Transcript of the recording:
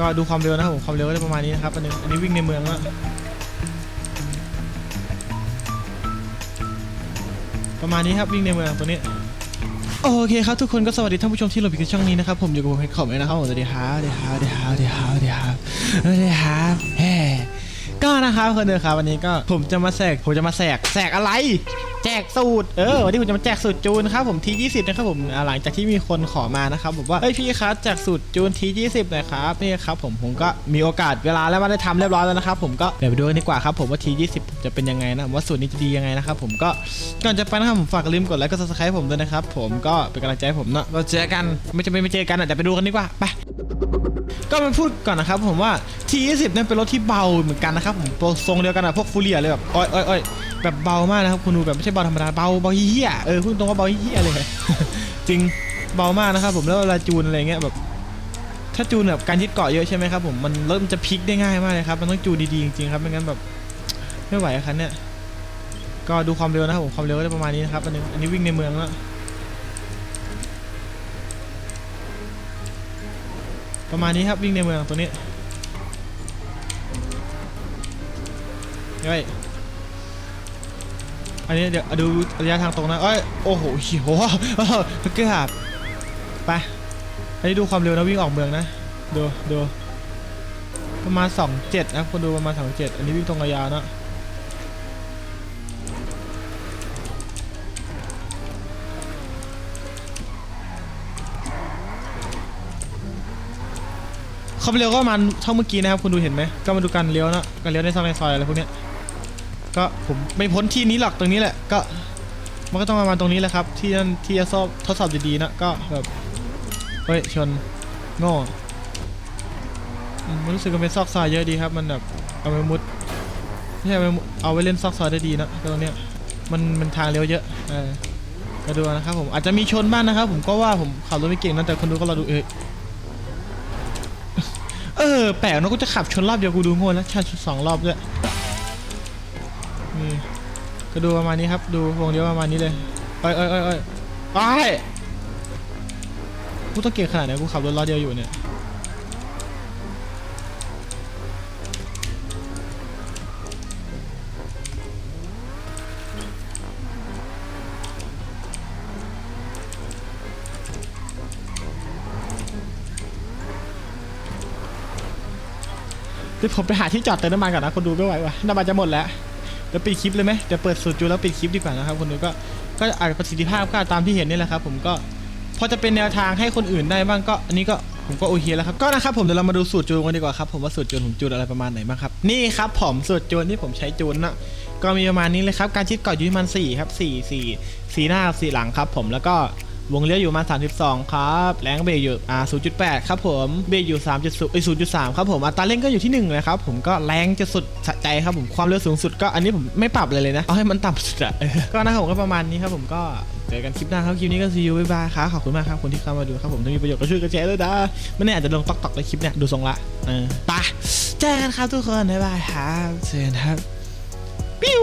ก็ดูความเร็วนะครับผมความเร็วก็จะประมาณนี้นะครับอันนึงอันนี้วิ่งในเมืองแล้วประมาณนี้ครับวิ่งในเมืองตัวนี้โอเคครับทุกคนก็สวัสดีท่านผู้ชมที่เราพิกช่องนี้นะครับผมอยู่กับผมเพชรขอบเลยนะครับผมสวัสดีครับสวัสดีครับสวัสดีครับสวัสดีครับสวัสดีครับสวัสดีครับแฮ่ก็นะครับคนเดิมครับวันนี้ก็ผมจะมาแสกผมจะมาแสกแสกอะไร กสูตร เออวันนี้ผมจะมาแจกสูตรจูนครับผมที 20 นะครับผมหลังจากที่มีคนขอมานะครับผมว่าเอ้ยพี่ครับแจกสูตรจูนที 20หน่อยครับนี่ครับผมผมก็มีโอกาสเวลาแล้วมาได้ทำเรียบร้อยแล้วนะครับผมก็เดี๋ยวไปดูกันดีกว่าครับผมว่าที 20 จะเป็นยังไงนะว่าสูตรนี้จะดียังไงนะครับผมก็ก่อนจะไปนะครับผมฝากลืมกดไลค์กด subscribe ผมด้วยนะครับผมก็เป็นกำลังใจให้ผมเนาะเราเจอกันไม่จะไม่ไม่เจอกันอะเดี๋ยวไปดูกันดีกว่าไปก็มาพูดก่อนนะครับผมว่า T20 เนี่ยเป็นรถที่เบาเหมือนกันนะครับผมทรงเดียวกันอะพวกฟูเรียเลยแบบอ้อยอ้อยอ้อย แบบเบามากนะครับคุณดูแบบไม่ใช่เบาธรรมดาเบาเบาเฮี้ยเออพูดตรงว่าเบาเฮี้ยเลยจริงเบามากนะครับผมแล้วเวลาจูนอะไรเงี้ยแบบ ถ้าจูนแบบการยึดเกาะเยอะใช่ไหมครับผมมันเริ่มจะพลิกได้ง่ายมากเลยครับมันต้องจูนดีๆจริงๆครับไม่งั้นแบบไม่ไหวครับเนี่ยก็ดูความเร็วนะครับผมความเร็วก็จะประมาณนี้นะครับอันนึงอันนี้วิ่งในเมืองแล้วประมาณนี้ครับวิ่งในเมืองตัวนี้เฮ้ย อันนี้เดี๋ยวดูระยะทางตรงนะเอ้ยโอ้โหโหเกือบไปอันนี้ดูความเร็วนะวิ่งออกเมืองนะดูดูประมาณ27นะคนดูประมาณ27อันนี้วิ่งตรงระยะนะความเร็วก็ประมาณเท่าเมื่อกี้นะครับคุณดูเห็นไหมก็มาดูการเลี้ยวนะการเลี้ยวในซอยในซอยอะไรพวกเนี้ย ก็ผมไม่พ้นที่นี้หรอกตรงนี้แหละก็มันก็ต้องมาตรงนี้แหละครับ ที่นั่นที่จะสอบทดสอบดีๆนะก็แบบเฮ้ยชนโง่อืมมันรู้สึกว่าเป็นซอกซอยเยอะดีครับ มันแบบเอาไปมุดไม่ใช่เอาไปเอาไว้เล่นซอกซอยได้ดีนะตรงเนี้ยมันมันทางเลี้ยวเยอะเออมาดูนะครับผมอาจจะมีชนบ้างนะครับ ผมก็ว่าผมขับรถไม่เก่งนะแต่คนดูก็รอดูเอ้ยเออแปลกนะกูจะขับชนรอบเดียวกูดูโง่แล้วชาชนสองรอบด้วย ก็ดูประมาณนี้ครับ ดูวงเดียวประมาณนี้เลยเอ้ยเอ้ยเอ้ยเอ้ยไอ้ยกูต้องเก่งขนาดไหนกูขับรถล้อเดียวอยู่เนี่ยเดี๋ยวผมไปหาที่จอดเติมน้ำมันก่อนนะคนดูไม่ไหวว่ะน้ำมันจะหมดแล้ว เดี๋ยวปิดคลิปเลยไหมเดี๋ยวเปิดสูตรจูแล้วปิดคลิปดีกว่านะครับคนดูก็ก็อาจประสิทธิภาพก็ตามที่เห็นนี่แหละครับ ผมก็พอจะเป็นแนวทางให้คนอื่นได้บ้างก็อันนี้ก็ผมก็โอเคแล้วครับก็นะครับผมเดี๋ยวเรามาดูสูตรจูนกันดีกว่าครับผมว่าสูตรจูนผมจูนอะไรประมาณไหนบ้างครับนี่ครับผมสูตรจูนที่ผมใช้จูนนะก็มีประมาณนี้เลยครับการชิดกาะอยู่ที่มัน4ครับ4 4 4หน้า4หลังครับ ผมแล้วก็ วงเลี้ยวอยู่มา 32 ครับ แรงเบรกอยู่อ่า0.8 ครับผม เบรกอยู่ 3.0เอ้ย0.3 ครับผม อัตราเร่งก็อยู่ที่1เลยครับ ผมก็แรงจะสุดสะใจครับผม ความเร็วสูงสุดก็อันนี้ผมไม่ปรับเลยเลยนะ เอาให้มันต่ำสุดอะก็นะครับผมก็ประมาณนี้ครับผมก็เจอกันคลิปหน้าครับคลิปนี้ก็ซีอูบ๊ายบายครับขอบคุณมากครับคนที่เข้ามาดูครับผมถ้ามีประโยชน์ก็ช่วยกันแชร์ด้วยนะไม่แน่อาจจะลงตอกๆในคลิปเนี่ยดูทรงละเออไปเจอกันครับทุกคนบ๊ายบายครับเจอกันครับปิ้ว